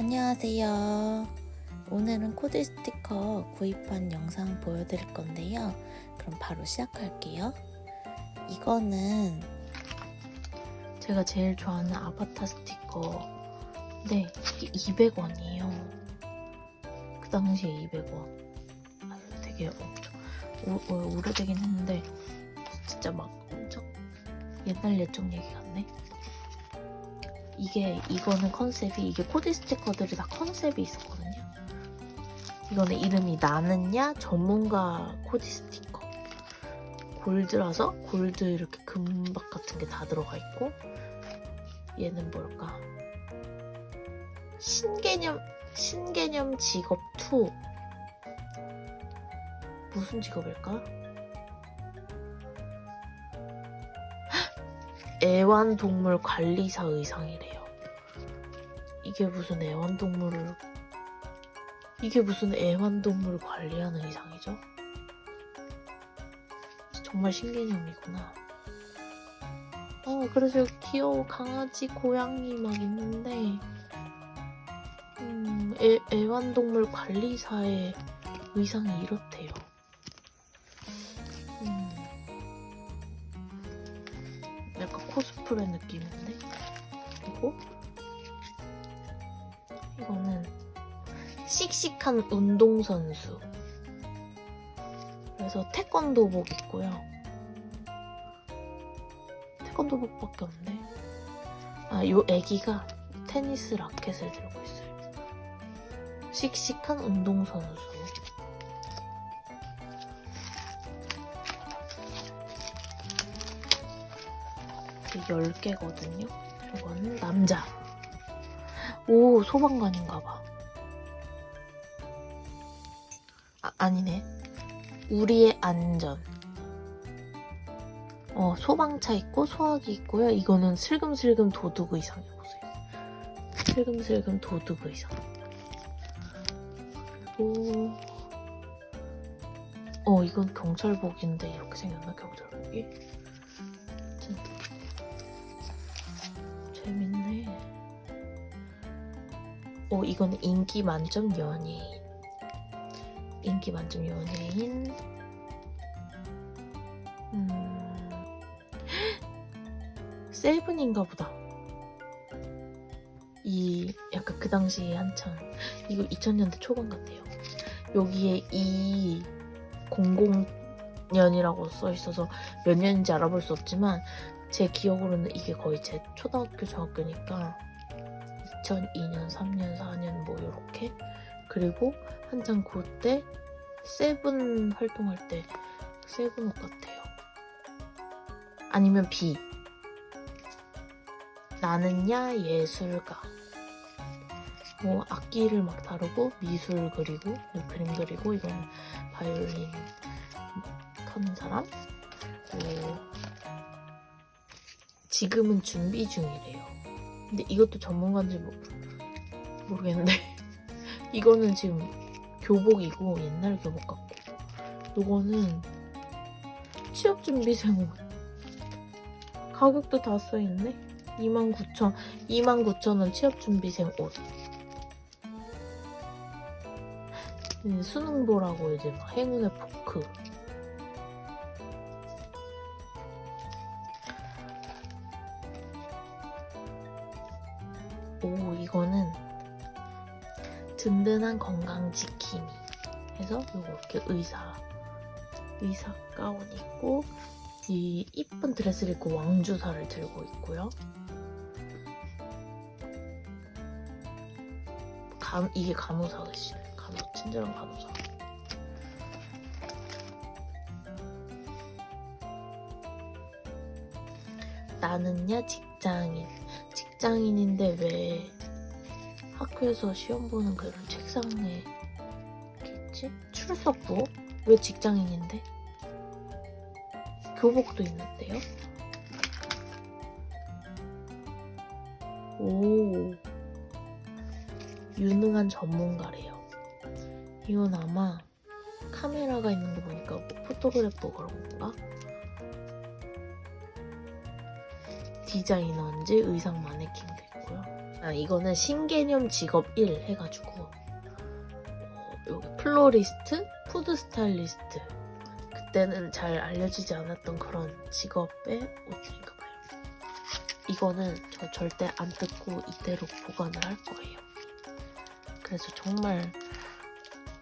안녕하세요. 오늘은 코드 스티커 구입한 영상 보여드릴 건데요. 그럼 바로 시작할게요. 이거는 제가 제일 좋아하는 아바타 스티커. 네, 이게 200원이에요. 그 당시에 200원. 아, 되게 엄청 오래되긴 했는데 진짜 막 엄청 옛날 옛적 얘기 같네. 이게 이거는 컨셉이 이게 코디 스티커들이 다 컨셉이 있었거든요. 이거는 이름이 나는야 전문가 코디 스티커. 골드라서 골드 이렇게 금박 같은 게 다 들어가 있고 얘는 뭘까? 신개념 신개념 직업 2 무슨 직업일까? 애완동물 관리사 의상이래요. 이게 무슨 애완동물을 이게 무슨 애완동물 관리하는 의상이죠? 정말 신개념이구나. 어, 그래서 귀여운 강아지, 고양이 막 있는데, 음, 애, 애완동물 관리사의 의상이 이렇대요. 음. 약간 코스프레 느낌인데? 그리고 씩씩한 운동선수. 그래서 태권도복 있고요. 태권도복밖에 없네. 아, 요 애기가 테니스 라켓을 들고 있어요. 씩씩한 운동선수. 이게 10개거든요. 이거는 남자. 오, 소방관인가 봐. 아, 아니네. 우리의 안전. 어, 소방차 있고 소화기 있고요. 이거는 슬금슬금 도둑 의상해 보세요. 슬금슬금 도둑 의상. 그리고 어, 이건 경찰복인데 이렇게 생겼나 경찰복이? 진 재밌네. 어, 이건 인기 만점 연예인. 인기 만점 연예인. 음. 세븐인가 보다. 이 약간 그 당시에 한창 이거 2000년대 초반 같아요. 여기에 이 00년이라고 써 있어서 몇 년인지 알아볼 수 없지만 제 기억으로는 이게 거의 제 초등학교 중학교니까 2002년, 3년, 4년 뭐 요렇게 그리고 한창 그때 세븐 활동할 때 세븐 옷 같아요. 아니면 B 나는야 예술가 뭐 악기를 막 다루고 미술 그리고 뭐 그림 그리고 이건 바이올린 하는 사람 뭐 지금은 준비 중이래요. 근데 이것도 전문가인지 뭐 모르겠는데 이거는 지금 교복이고 옛날 교복 같고. 요거는 취업 준비생 옷 가격도 다 써있네? 29,000 29,000원 취업 준비생 옷. 음, 수능 보라고 이제 막 행운의 포크 든든한 건강 지킴이 해서 이렇게 의사 의사 가운 입고 이 이쁜 드레스를 입고 왕주사를 들고 있고요. 감 이게 간호사 의실 간호 친절한 간호사. 나는야 직장인 직장인인데 왜 학교에서 시험 보는 그런 책상에 있지? 출석부? 왜 직장인인데? 교복도 있는데요? 오, 유능한 전문가래요. 이건 아마 카메라가 있는 거 보니까 뭐 포토그래퍼 그런 건가? 디자이너인지 의상 있고요. 아, 이거는 신개념 직업 1 해가지고 어, 여기 플로리스트, 푸드 스타일리스트 그때는 잘 알려지지 않았던 그런 직업의 옷인가 봐요. 이거는 저 절대 안 뜯고 이대로 보관을 할 거예요. 그래서 정말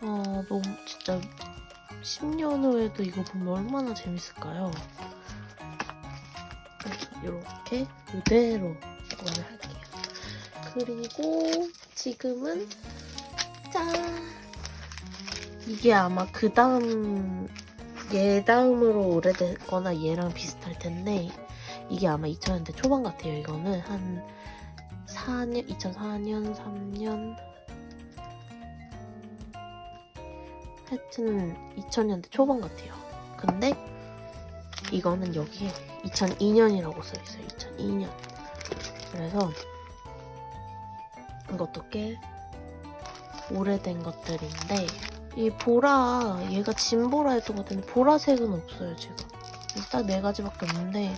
어, 너무 진짜 10년 후에도 이거 보면 얼마나 재밌을까요? 이렇게 이대로 보관을 할게요. 그리고 지금은 짠! 이게 아마 그 다음 얘 다음으로 오래됐거나 얘랑 비슷할 텐데 이게 아마 2000년대 초반 같아요. 이거는 한 4년, 2004년, 3년 하여튼 2000년대 초반 같아요. 근데 이거는 여기에 2002년이라고 써있어요. 2002년. 그래서 이것도 꽤 오래된 것들인데 이 보라 얘가 진보라 했던 것 같은데 보라색은 없어요 지금. 딱 네 가지밖에 없는데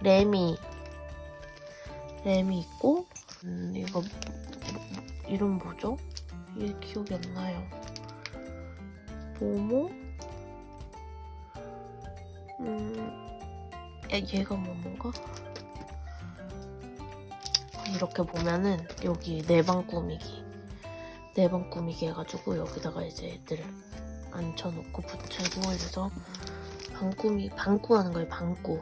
레미 레미 있고 음, 이거 이름 뭐죠? 이게 기억이 안 나요. 모모? 음 얘- 얘가 모모가 이렇게 보면은 여기 네 내방 꾸미기 네 방 꾸미기 해가지고 여기다가 이제 애들 앉혀놓고 붙이고 이래서 방 꾸미 방 꾸하는 거예요 방 꾸.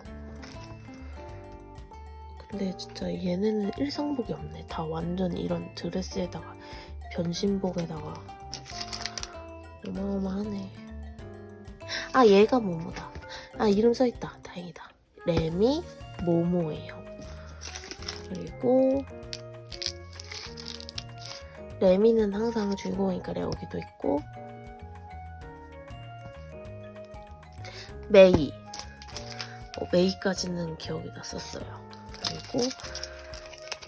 근데 진짜 얘네는 일상복이 없네. 다 완전 이런 드레스에다가 변신복에다가. 어마어마하네. 아 얘가 모모다. 아 이름 써있다. 다행이다. 레미 모모예요 그리고 레미는 항상 주인공이니까 여기도 있고 메이. 어, 메이까지는 기억이 났었어요. 그리고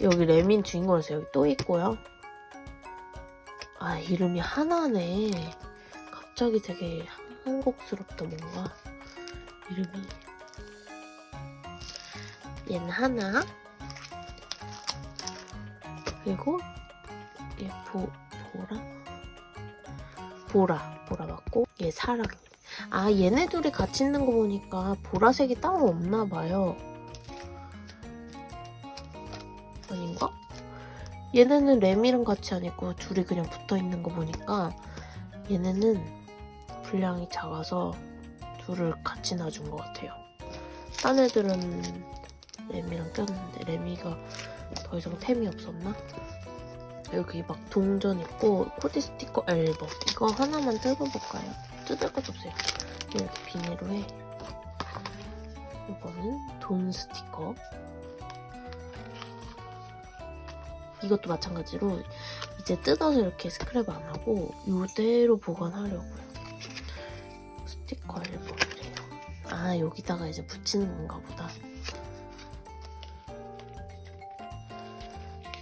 여기 레민 주인공에서 여기 또 있고요. 아 이름이 하나네. 갑자기 되게 한국스럽다 뭔가. 이름이. 얘는 하나 그리고 얘 보, 보라? 보라, 보라 맞고 얘 사랑. 아 얘네 둘이 같이 있는 거 보니까 보라색이 따로 없나 봐요. 아닌가? 얘네는 레미랑 같이 안 있고 둘이 그냥 붙어 있는 거 보니까 얘네는 분량이 작아서 둘을 같이 놔준 것 같아요. 딴 애들은 레미랑 꼈는데 레미가 더 이상 템이 없었나? 여기 막 동전 있고 코디 스티커 앨범 이거 하나만 뜯어볼까요? 뜯을 것도 없어요. 이렇게 비닐로 해. 이거는 돈 스티커. 이것도 마찬가지로 이제 뜯어서 이렇게 스크랩 안 하고 이대로 보관하려고요. 스티커 앨범이래요. 아 여기다가 이제 붙이는 건가 보다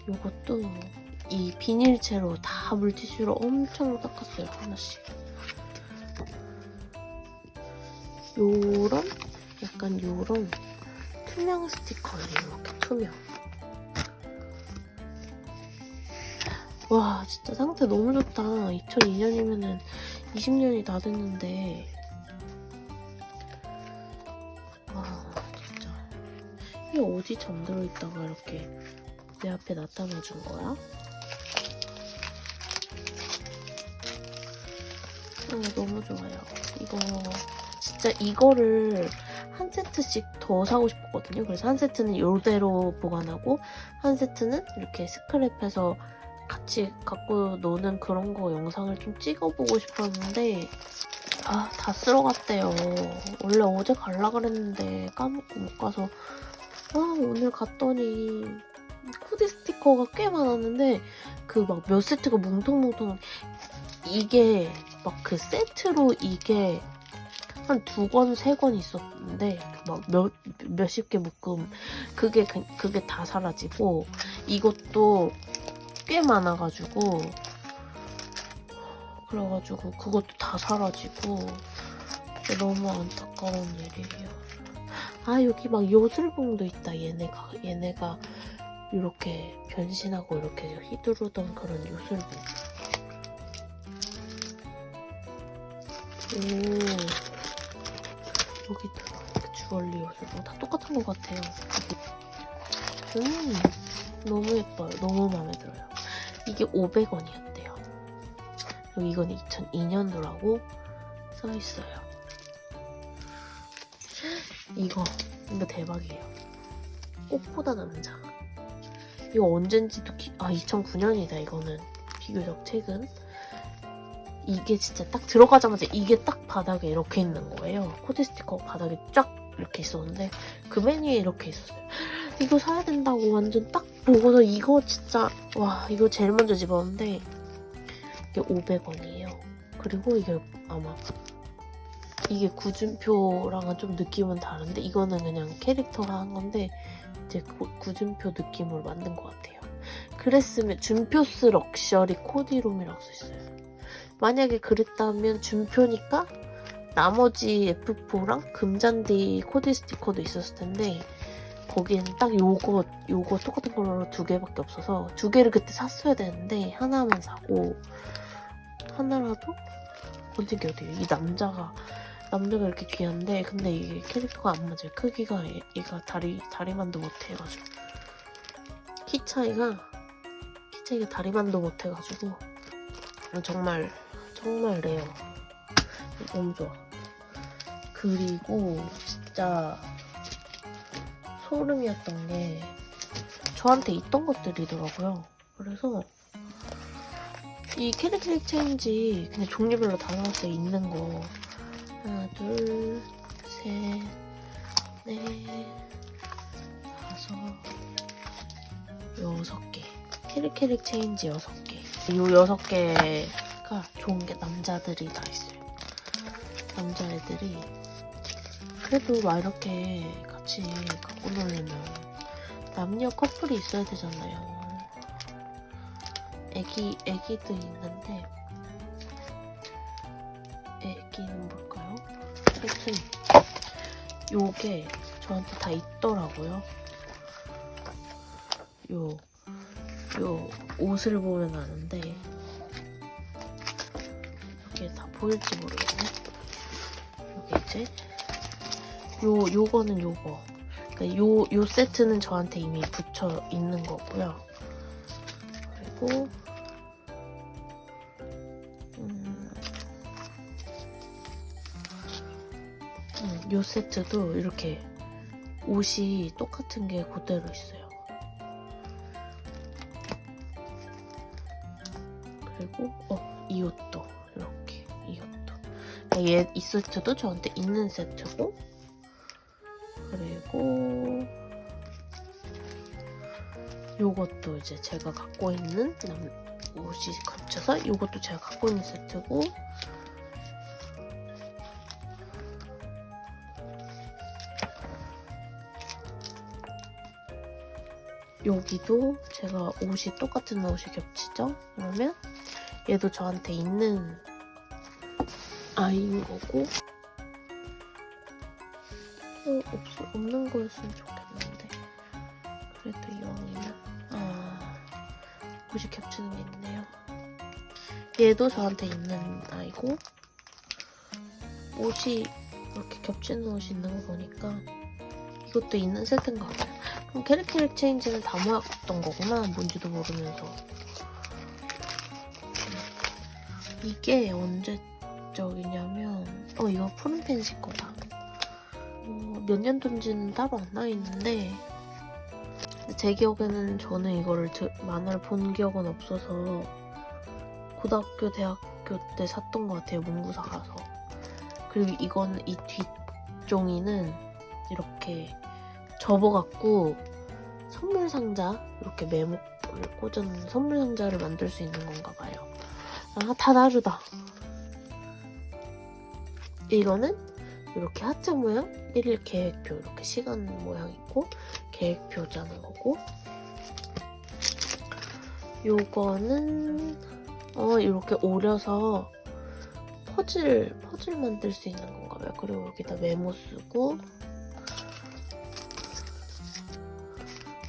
요것도 이 비닐채로 다 물티슈로 엄청 닦았어요 하나씩. 요런 약간 요런 투명 스티커예요 이렇게 투명. 와 진짜 상태 너무 좋다. 2002년이면은 20년이 다 됐는데. 와 진짜. 이게 어디 잠들어 있다가 이렇게 내 앞에 나타나 준 거야? 어, 너무 좋아요. 이거 진짜 이거를 한 세트씩 더 사고 싶었거든요. 그래서 한 세트는 이대로 보관하고 한 세트는 이렇게 스크랩해서 같이 갖고 노는 그런 거 영상을 좀 찍어보고 싶었는데 아 다 쓸어갔대요. 원래 어제 갈라 그랬는데 까먹고 못 가서 아 오늘 갔더니 코디 스티커가 꽤 많았는데 그 막 몇 세트가 뭉텅뭉텅 이게 막 그 세트로 이게 한 두 권, 세 권 있었는데 막 몇, 몇십 개 묶음 그게 그- 그게 다 사라지고 이것도 꽤 많아가지고 그래가지고 그것도 다 사라지고 너무 안타까운 일이에요. 아 여기 막 요술봉도 있다 얘네가 얘네가 이렇게 변신하고 이렇게 휘두르던 그런 요술봉. 오 여기도 이렇게 주얼리 요술봉 다 똑같은 것 같아요. 음 너무 예뻐요. 너무 마음에 들어요. 이게 500원이었대요. 그리고 이건 2002년도라고 써 있어요. 이거 이거 대박이에요. 꽃보다 남자. 이거 언젠지도 기... 아 2009년이다 이거는 비교적 최근. 이게 진짜 딱 들어가자마자 이게 딱 바닥에 이렇게 있는 거예요. 코디 스티커 바닥에 쫙 이렇게 있었는데 그 메뉴에 이렇게 있었어요. 이거 사야 된다고 완전 딱 보고서 이거 진짜 와 이거 제일 먼저 집었는데 이게 500원이에요. 그리고 이게 아마 이게 구준표랑은 좀 느낌은 다른데 이거는 그냥 캐릭터가 한 건데 이제 구, 구준표 느낌으로 만든 것 같아요. 그랬으면 준표스 럭셔리 코디룸이라고 써있어요. 만약에 그랬다면 준표니까 나머지 F4랑 금잔디 코디 스티커도 있었을 텐데 거기에는 딱 요거 요거 똑같은 걸로 두 개밖에 없어서 두 개를 그때 샀어야 되는데 하나만 사고 하나라도 어디 게 어디예요? 이 남자가 남자가 이렇게 귀한데 근데 이게 캐릭터가 안 맞아요. 크기가 얘, 얘가 다리 다리만도 못해가지고 키 차이가 키 차이가 다리만도 못해가지고 정말 정말 레어 너무 좋아. 그리고 진짜 소름이었던 게 저한테 있던 것들이더라고요. 그래서 이 캐릭터 체인지 그냥 종류별로 다 나왔어요. 있는 거 하나, 둘, 셋, 넷, 다섯, 여섯 개. 캐릭캐릭 체인지 여섯 개. 요 여섯 개가 좋은 게 남자들이 다 있어요. 남자애들이 그래도 막 이렇게 같이 갖고 놀려면 남녀 커플이 있어야 되잖아요. 애기 애기도 있는데 애기는 뭘 까요? 하여튼 요게 저한테 다 있더라고요. 요, 요 옷을 보면 아는데 이게 다 보일지 모르겠네. 요게 이제 요 요거는 요거. 그러니까 요, 요 세트는 저한테 이미 붙여 있는 거고요. 그리고 요 세트도 이렇게 옷이 똑같은 게 그대로 있어요. 그리고 어, 이 옷도 이렇게 이 옷도 그러니까 얘, 이 세트도 저한테 있는 세트고 그리고 요것도 이제 제가 갖고 있는 남, 옷이 겹쳐서 요것도 제가 갖고 있는 세트고 여기도 제가 옷이 똑같은 옷이 겹치죠? 그러면 얘도 저한테 있는 아이인 거고. 어, 없, 없는 거였으면 좋겠는데. 그래도 이왕이면 아 옷이 겹치는 게 있네요. 얘도 저한테 있는 아이고. 옷이 이렇게 겹치는 옷이 있는 거 보니까 이것도 있는 세트인 것 같아요 캐릭캐릭 체인지는 다 모았던 거구나 뭔지도 모르면서. 이게 언제적이냐면 어 이거 푸른 펜시 거다. 어, 몇 년도인지는 따로 안 나와 있는데 제 기억에는 저는 이거를 드- 만화를 본 기억은 없어서 고등학교 대학교 때 샀던 것 같아요 문구사 가서. 그리고 이거는 이 뒷종이는 이렇게 접어갖고 선물 상자 이렇게 메모를 꽂은 선물 상자를 만들 수 있는 건가 봐요. 아 다 다르다. 이거는 이렇게 하트 모양 1일 계획표 이렇게 시간 모양 있고 계획표 짜는 거고. 요거는 어 이렇게 오려서 퍼즐 퍼즐 만들 수 있는 건가 봐요. 그리고 여기다 메모 쓰고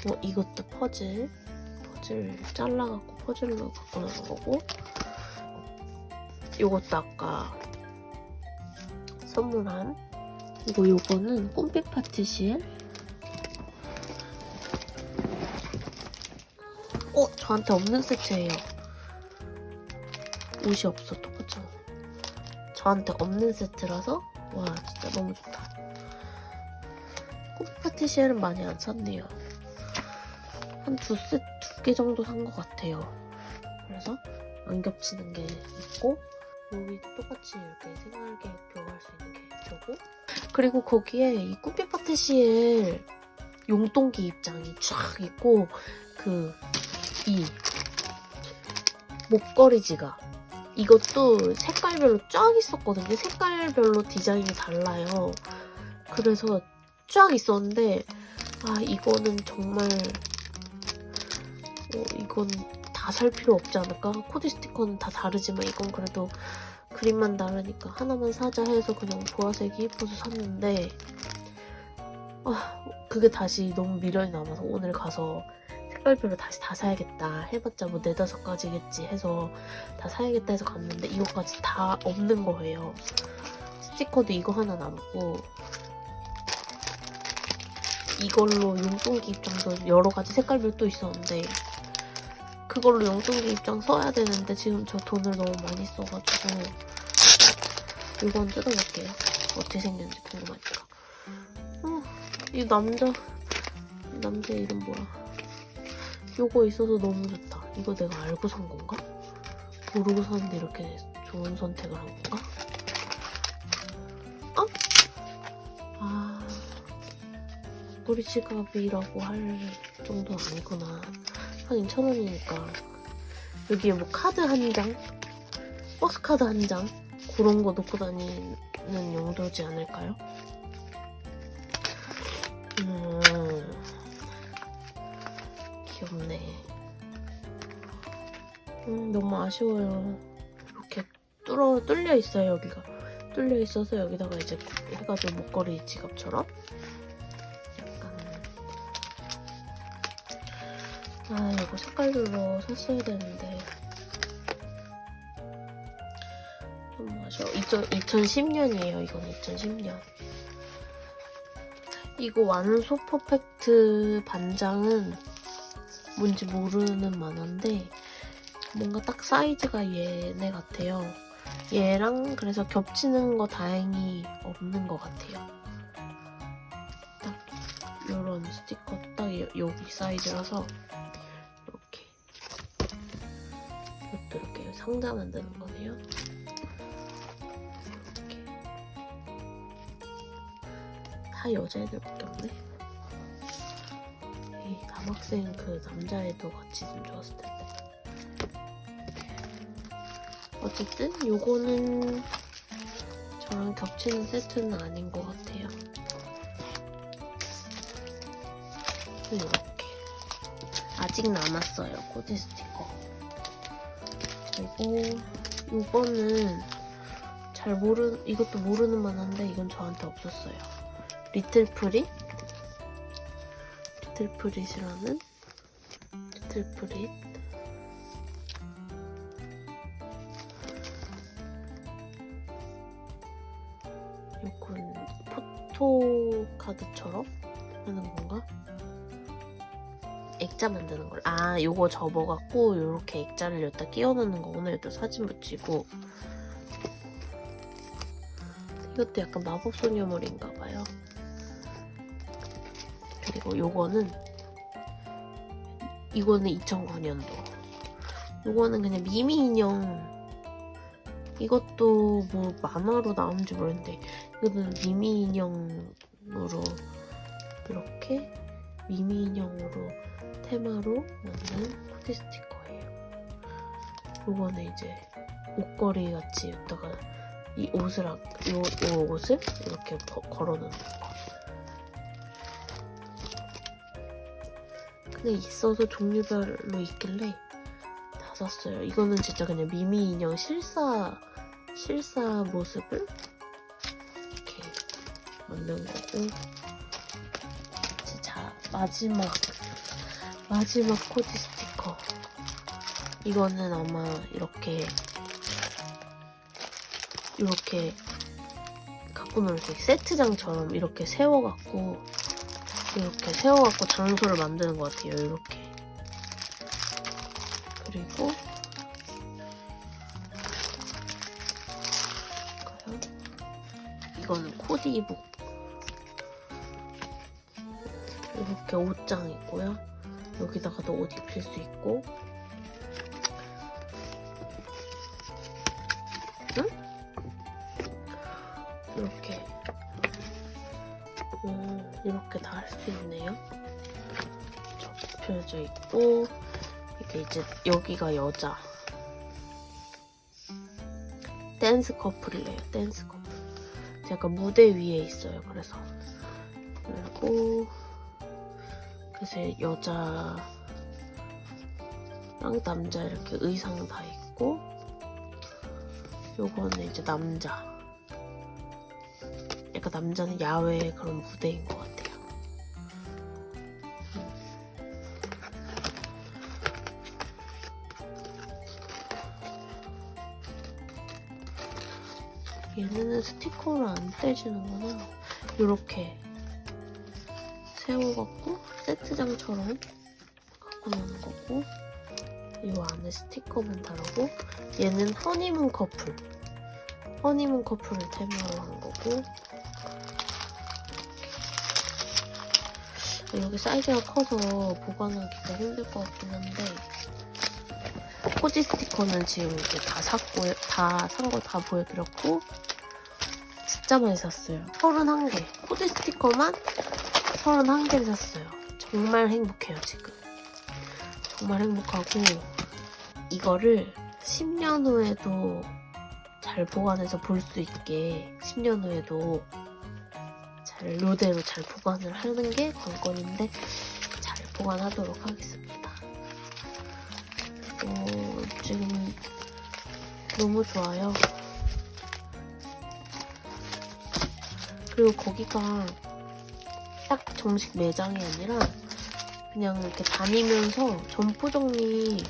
뭐 이것도 퍼즐? 퍼즐 잘라갖고 퍼즐로 갖고 나온 거고. 요것도 아까 선물한. 이거 요거는 꿈빛 파티시엘 어 저한테 없는 세트예요. 옷이 없어 똑같잖아. 저한테 없는 세트라서? 와 진짜 너무 좋다. 꿈빛 파티시엘은 많이 안 샀네요 한 두 세트 두개 정도 산 것 같아요. 그래서 안 겹치는 게 있고 여기 똑같이 이렇게 생활 계획표 할 수 있는 계획표고 그리고 거기에 이 꾸피 파티시엘 용돈기 입장이 쫙 있고 그 이 목걸이 지갑 이것도 색깔별로 쫙 있었거든요. 색깔별로 디자인이 달라요. 그래서 쫙 있었는데 아 이거는 정말 어, 이건 다 살 필요 없지 않을까? 코디 스티커는 다 다르지만 이건 그래도 그림만 다르니까 하나만 사자 해서 그냥 보라색이 예뻐서 샀는데 아 그게 다시 너무 미련이 남아서 오늘 가서 색깔별로 다시 다 사야겠다 해봤자 뭐 네다섯 가지겠지 해서 다 사야겠다 해서 갔는데 이것까지 다 없는 거예요 스티커도 이거 하나 남고 이걸로 용돈기 입장도 여러 가지 색깔별 또 있었는데 그걸로 용돈기 입장 써야 되는데 지금 저 돈을 너무 많이 써가지고 이건 뜯어볼게요. 어떻게 생겼는지 궁금하니까. 어, 이 남자 남자 이름 뭐야? 요거 있어서 너무 좋다. 이거 내가 알고 산 건가? 모르고 샀는데 이렇게 좋은 선택을 한 건가? 어? 아, 꼬리 지갑이라고 할 정도는 아니구나. 한 2,000원이니까. 여기에 뭐 카드 한 장? 버스 카드 한 장? 그런 거 놓고 다니는 용도지 않을까요? 음, 귀엽네. 음, 너무 아쉬워요. 이렇게 뚫어, 뚫려 있어요, 여기가. 뚫려 있어서 여기다가 이제 해가지고 목걸이 지갑처럼. 아, 이거 색깔별로 샀어야 되는데. 너무 아쉬워. 2010년이에요. 이건 2010년. 이거 완소 퍼펙트 반장은 뭔지 모르는 만화인데 뭔가 딱 사이즈가 얘네 같아요. 얘랑 그래서 겹치는 거 다행히 없는 것 같아요. 딱 이런 스티커 딱 여- 여기 사이즈라서 이것도 이렇게 상자 만드는 거네요. 이렇게 다 여자애들밖에 없네. 이 남학생 그 남자애도 같이 좀 좋았을 텐데. 어쨌든 요거는 저랑 겹치는 세트는 아닌 것 같아요. 이렇게 아직 남았어요 코디 스티커. 그리고 요거는 잘 모르 이것도 모르는 만한데 이건 저한테 없었어요. 리틀 프릿 리틀 프릿이라는 리틀 프릿 요건 포토카드처럼 하는 건가? 액자 만드는 걸. 아, 요거 접어갖고 요렇게 액자를 여기다 끼워 넣는 거구나. 여기다 사진 붙이고. 이것도 약간 마법 소녀물인가 봐요. 그리고 요거는 이거는 2009년도. 요거는 그냥 미미 인형. 이것도 뭐 만화로 나온지 모르는데 이거는 미미 인형으로 이렇게 미미 인형으로 테마로 만든 코디 스티커예요. 요거는 이제 옷걸이 같이 여기다가 이 옷을 아- 요, 요 옷을 이렇게 거- 걸어놓는 거. 근데 있어서 종류별로 있길래 다 샀어요. 이거는 진짜 그냥 미미 인형 실사 실사 모습을 이렇게 만든 거고. 이제 자 마지막 마지막 코디 스티커. 이거는 아마 이렇게 이렇게 갖고 놀때 세트장처럼 이렇게 세워갖고 이렇게 세워갖고 장소를 만드는 것 같아요. 이렇게 그리고? 이거는 코디북 이렇게 옷장 있고요. 여기다가도 옷 입힐 수 있고 응? 이렇게 음, 이렇게 다 할 수 있네요. 접혀져 있고 이게 이제 여기가 여자 댄스 커플이래요. 댄스 커플. 약간 무대 위에 있어요. 그래서 그리고 그래서 여자랑 남자 이렇게 의상 다 있고 요거는 이제 남자. 약간 남자는 야외 그런 무대인 것 같아요. 얘네는 스티커를 안 떼지는구나. 요렇게 세워갖고 세트장처럼 갖고 노는 거고 이 안에 스티커만 다르고? 얘는 허니문 커플. 허니문 커플을 테마로 한 거고 여기 사이즈가 커서 보관하기가 힘들 것 같긴 한데 코디 스티커는 지금 이제 다 샀고 다 산 거 다 보여드렸고 진짜 많이 샀어요. 31개. 코디 스티커만 31개를 샀어요. 정말 행복해요, 지금. 정말 행복하고, 이거를 10년 후에도 잘 보관해서 볼 수 있게 10년 후에도 잘 요대로 잘 보관을 하는 게 관건인데 잘 보관하도록 하겠습니다. 어, 지금 너무 좋아요. 그리고 거기가 딱 정식 매장이 아니라 그냥 이렇게 다니면서 점포 정리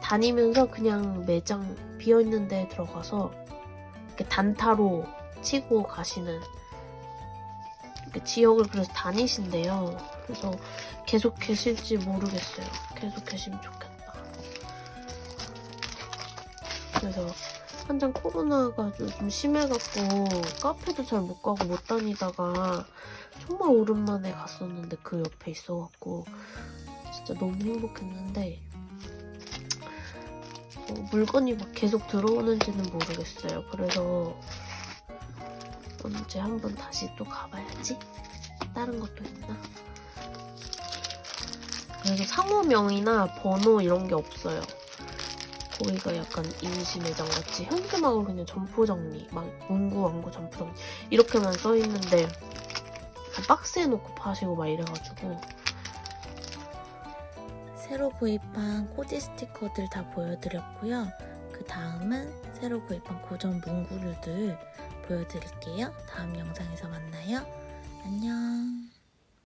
다니면서 그냥 매장 비어 있는 데 들어가서 이렇게 단타로 치고 가시는 이렇게 지역을 그래서 다니신대요. 그래서 계속 계실지 모르겠어요. 계속 계시면 좋겠다. 그래서 한창 코로나가 좀 심해갖고 카페도 잘 못 가고 못 다니다가 정말 오랜만에 갔었는데 그 옆에 있어갖고 진짜 너무 행복했는데 어, 물건이 막 계속 들어오는지는 모르겠어요. 그래서 언제 한번 다시 또 가봐야지. 다른 것도 있나? 그래서 상호명이나 번호 이런 게 없어요. 거기가 약간 임시 매장 같이 현수막으로 그냥 점포 정리, 막 문구 왕구 점포 정리 이렇게만 써 있는데 박스에 넣고 파시고 막 이래가지고 새로 구입한 코디 스티커들 다 보여드렸고요. 그 다음은 새로 구입한 고전 문구류들 보여드릴게요. 다음 영상에서 만나요. 안녕.